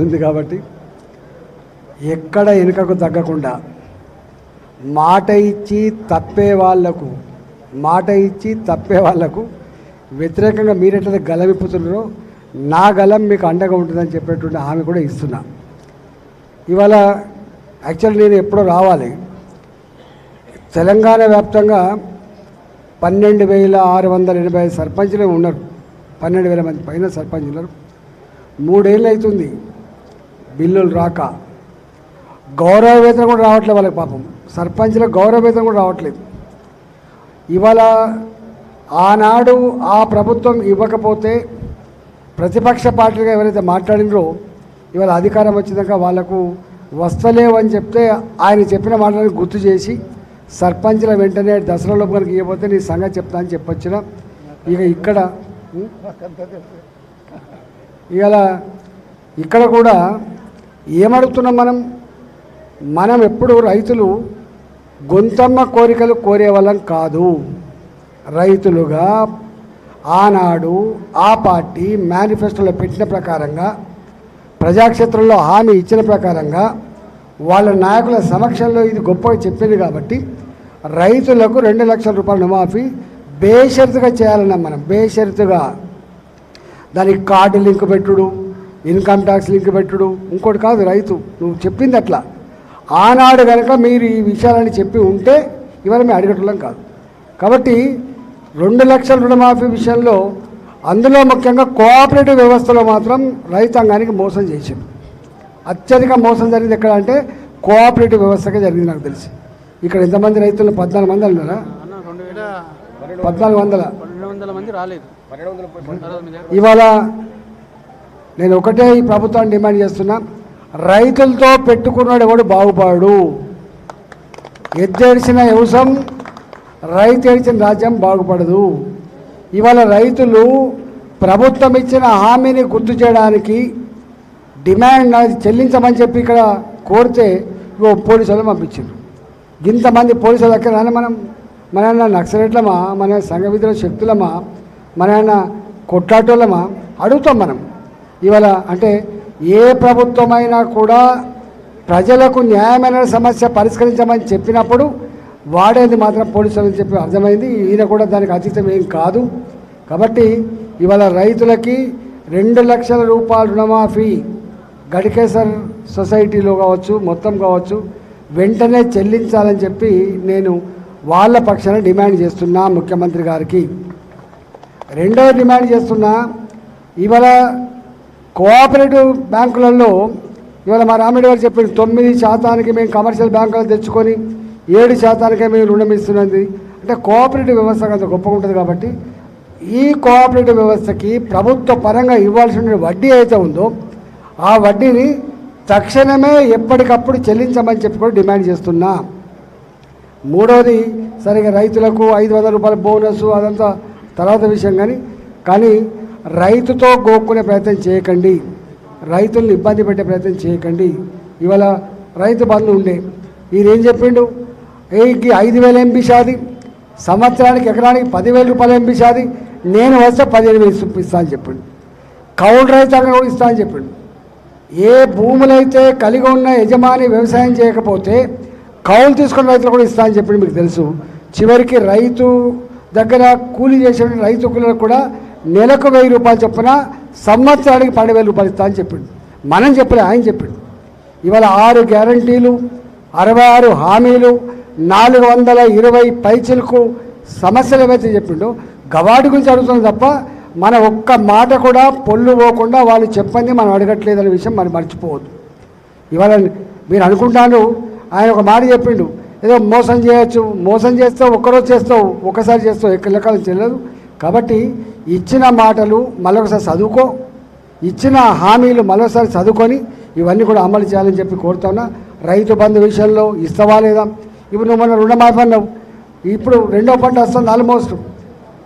ఉంది కాబట్టి ఎక్కడ వెనుకకు తగ్గకుండా మాట ఇచ్చి తప్పే వాళ్ళకు మాట ఇచ్చి తప్పే వాళ్ళకు వ్యతిరేకంగా మీరెట్లయితే గలవిప్పుతున్నారో నా గలం మీకు అండగా ఉంటుందని చెప్పేటువంటి హామీ కూడా ఇస్తున్నా. ఇవాళ యాక్చువల్ నేను ఎప్పుడో రావాలి. తెలంగాణ వ్యాప్తంగా పన్నెండు వేల ఆరు వందల ఎనభై ఐదు సర్పంచులు ఉన్నారు. పన్నెండు వేల మంది పైన సర్పంచులు ఉన్నారు. మూడేళ్ళు అవుతుంది. బిల్లులు రాక. గౌరవ వేతనం కూడా రావట్లేదు వాళ్ళకి పాపం. సర్పంచ్లకు గౌరవ వేతనం కూడా రావట్లేదు. ఇవాళ ఆనాడు ఆ ప్రభుత్వం ఇవ్వకపోతే ప్రతిపక్ష పార్టీగా ఎవరైతే మాట్లాడినరో ఇవాళ అధికారం వచ్చినాక వాళ్ళకు వస్తలేవని చెప్తే ఆయన చెప్పిన మాటలను గుర్తు చేసి సర్పంచ్ల వెంటనే దసరాలో కనుక ఇవ్వకపోతే నీ సంగతి చెప్తా అని చెప్పొచ్చిన ఇక ఇక్కడ ఇవాళ ఇక్కడ కూడా ఏమడుగుతున్నాం మనం? మనం ఎప్పుడు రైతులు గొంతమ్మ కోరికలు కోరేవాళ్ళం కాదు. రైతులుగా ఆనాడు ఆ పార్టీ మేనిఫెస్టోలో పెట్టిన ప్రకారంగా ప్రజాక్షేత్రంలో హామీ ఇచ్చిన ప్రకారంగా వాళ్ళ నాయకుల సమక్షంలో ఇది గొప్పగా చెప్పింది కాబట్టి రైతులకు రెండు లక్షల రూపాయల రుణమాఫీ బేషరతుగా చేయాలన్నాం మనం. బేషరతుగా. దానికి కార్డు లింక్ పెట్టుడు. ఇన్కమ్ ట్యాక్స్ లింక్ పెట్టుడు. ఇంకోటి కాదు రైతు. నువ్వు చెప్పింది అట్లా. ఆనాడు కనుక మీరు ఈ విషయాలని చెప్పి ఉంటే ఇవాళ మేము అడిగటం కాదు. కాబట్టి రెండు లక్షల రుణమాఫీ విషయంలో అందులో ముఖ్యంగా కోఆపరేటివ్ వ్యవస్థలో మాత్రం రైతాంగానికి మోసం చేసింది అత్యధిక మోసం జరిగింది ఎక్కడ అంటే కోఆపరేటివ్ వ్యవస్థకే జరిగింది నాకు తెలిసి. ఇక్కడ ఎంతమంది రైతులు? పద్నాలుగు మంది అన్నారా? పద్నాలుగు వందల మంది రాలేదు. ఇవాళ నేను ఒకటే ఈ ప్రభుత్వాన్ని డిమాండ్ చేస్తున్నా రైతులతో పెట్టుకున్నాడు ఎవడు? బాగుపడు ఎద్దేడిచిన వ్యవసాయం రైతు ఏడిచిన రాజ్యం బాగుపడదు. ఇవాళ రైతులు ప్రభుత్వం ఇచ్చిన హామీని గుర్తు చేయడానికి డిమాండ్ నాది చెల్లించమని చెప్పి ఇక్కడ కోరితే ఓ పోలీసులు పంపించారు ఇంతమంది పోలీసుల దగ్గర మనం. మన ఏమన్నా నక్సలెట్లమా? మన సంఘ విధుల శక్తులమా? మన ఏమన్నా కొట్లాటోళ్ళమా? అడుగుతాం మనం. ఇవాళ అంటే ఏ ప్రభుత్వమైనా కూడా ప్రజలకు న్యాయమైన సమస్య పరిష్కరించమని చెప్పినప్పుడు వాడేది మాత్రం పోలీసులు అని చెప్పి అర్థమైంది. ఈయన కూడా దానికి అతీతం ఏం కాదు. కాబట్టి ఇవాళ రైతులకి రెండు లక్షల రూపాయల రుణమాఫీ గడికేసర్ సొసైటీలో కావచ్చు మొత్తం కావచ్చు వెంటనే చెల్లించాలని చెప్పి నేను వాళ్ళ పక్షాన డిమాండ్ చేస్తున్నా ముఖ్యమంత్రి గారికి. రెండవ డిమాండ్ చేస్తున్నా ఇవాళ కోఆపరేటివ్ బ్యాంకులలో ఇవాళ మా రామిడి గారు చెప్పిన తొమ్మిది శాతానికి మేము కమర్షియల్ బ్యాంకులు తెచ్చుకొని ఏడు శాతానికే మేము రుణం ఇస్తున్నది. అంటే కోఆపరేటివ్ వ్యవస్థ అంత గొప్పగా ఉంటుంది కాబట్టి ఈ కోఆపరేటివ్ వ్యవస్థకి ప్రభుత్వ పరంగా ఇవ్వాల్సిన వడ్డీ అయితే ఉందో ఆ వడ్డీని తక్షణమే ఎప్పటికప్పుడు చెల్లించమని చెప్పి కూడా డిమాండ్ చేస్తున్నా. మూడవది సరిగా రైతులకు ఐదు వందల రూపాయల బోనస్ అదంతా తర్వాత విషయం కానీ కానీ రైతుతో గోక్కునే ప్రయత్నం చేయకండి. రైతుల్ని ఇబ్బంది పెట్టే ప్రయత్నం చేయకండి. ఇవాళ రైతు బంధు ఉండే. ఈయన చెప్పిండు? ఏకి ఐదు వేల ఎంపీ షాది సంవత్సరానికి ఎకరానికి పదివేల రూపాయల ఎంపీ షాది నేను వస్తే పదిహేను వేలు ఇస్తా అని చెప్పిండు. కౌలు రైతాంగం కూడా ఇస్తా అని చెప్పిండు. ఏ భూములైతే కలిగి ఉన్న యజమాని వ్యవసాయం చేయకపోతే కౌలు తీసుకున్న రైతులు కూడా ఇస్తా అని చెప్పిండు మీకు తెలుసు. చివరికి రైతు దగ్గర కూలీ చేసే రైతు కూలీలకు కూడా నెలకు వెయ్యి రూపాయలు చొప్పున సంవత్సరానికి పన్నెండు వేల రూపాయలు ఇస్తా అని చెప్పిండు. మనం చెప్పలే ఆయన చెప్పిండు. ఇవాళ ఆరు గ్యారంటీలు అరవై ఆరు హామీలు నాలుగు వందల ఇరవై పైచలకు సమస్యలు ఏవైతే చెప్పిండో గవాడి గురించి అడుగుతుంది తప్ప మన ఒక్క మాట కూడా పొల్లు పోకుండా వాళ్ళు చెప్పండి మనం అడగట్లేదనే విషయం మనం మర్చిపోవద్దు. ఇవాళ మీరు అనుకుంటాను ఆయన ఒక మాట చెప్పిండు. ఏదో మోసం చేయొచ్చు మోసం చేస్తావు ఒక్కరోజు చేస్తావు ఒక్కసారి చేస్తావు ఎక్కడ లెక్కలు తెలియదు కాబట్టి ఇచ్చిన మాటలు మరొకసారి చదువుకో ఇచ్చిన హామీలు మరోసారి చదువుకొని ఇవన్నీ కూడా అమలు చేయాలని చెప్పి కోరుతున్నా. రైతు బంధు విషయంలో ఇస్తావా లేదా? ఇప్పుడు నువ్వు మన రుణమాఫీ అన్నావు. ఇప్పుడు రెండో పంట వస్తుంది ఆల్మోస్ట్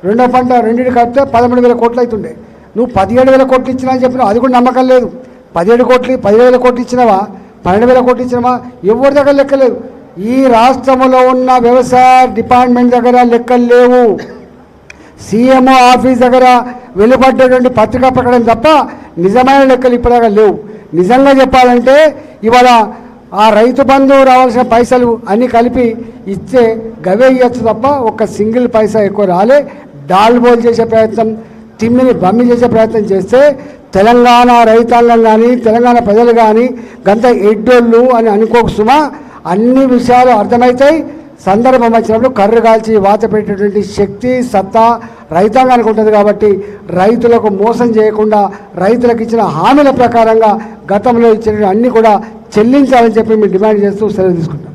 రెండో పంట రెండింటి కడితే పదమూడు వేల కోట్లు అవుతుండే. నువ్వు పదిహేడు వేల కోట్లు ఇచ్చినా అని చెప్పినావు. అది కూడా నమ్మకం లేదు. పదిహేడు కోట్లు పదిహేడు వేల కోట్లు ఇచ్చినావా? పన్నెండు వేల కోట్లు ఇచ్చినావా? ఎవరి దగ్గర లెక్కలేదు. ఈ రాష్ట్రంలో ఉన్న వ్యవసాయ డిపార్ట్మెంట్ దగ్గర లెక్కలు లేవు. సీఎంఓ ఆఫీస్ దగ్గర వెలువడ్డటువంటి పత్రికా ప్రకటన తప్ప నిజమైన లెక్కలు ఇప్పటిదాకా లేవు. నిజంగా చెప్పాలంటే ఇవాళ ఆ రైతు బంధువు రావాల్సిన పైసలు అన్నీ కలిపి ఇస్తే గవే ఇవ్వచ్చు తప్ప ఒక సింగిల్ పైసా ఎక్కువ రాలే. డాల్ బోల్ చేసే ప్రయత్నం తిమ్మిని బమ్మి చేసే ప్రయత్నం చేస్తే తెలంగాణ రైతాంగం కానీ తెలంగాణ ప్రజలు కానీ గంత ఎడ్డోళ్ళు అని అనుకోకు సుమా అన్ని విషయాలు అర్థమవుతాయి. సందర్భం వచ్చినప్పుడు కర్రు కాల్చి వాత పెట్టేటువంటి శక్తి సత్తా రైతాంగానికి ఉంటుంది కాబట్టి రైతులకు మోసం చేయకుండా రైతులకు ఇచ్చిన హామీల ప్రకారంగా గతంలో ఇచ్చిన అన్ని కూడా చెల్లించాలని చెప్పి మేము డిమాండ్ చేస్తూ సెలవు తీసుకుంటాం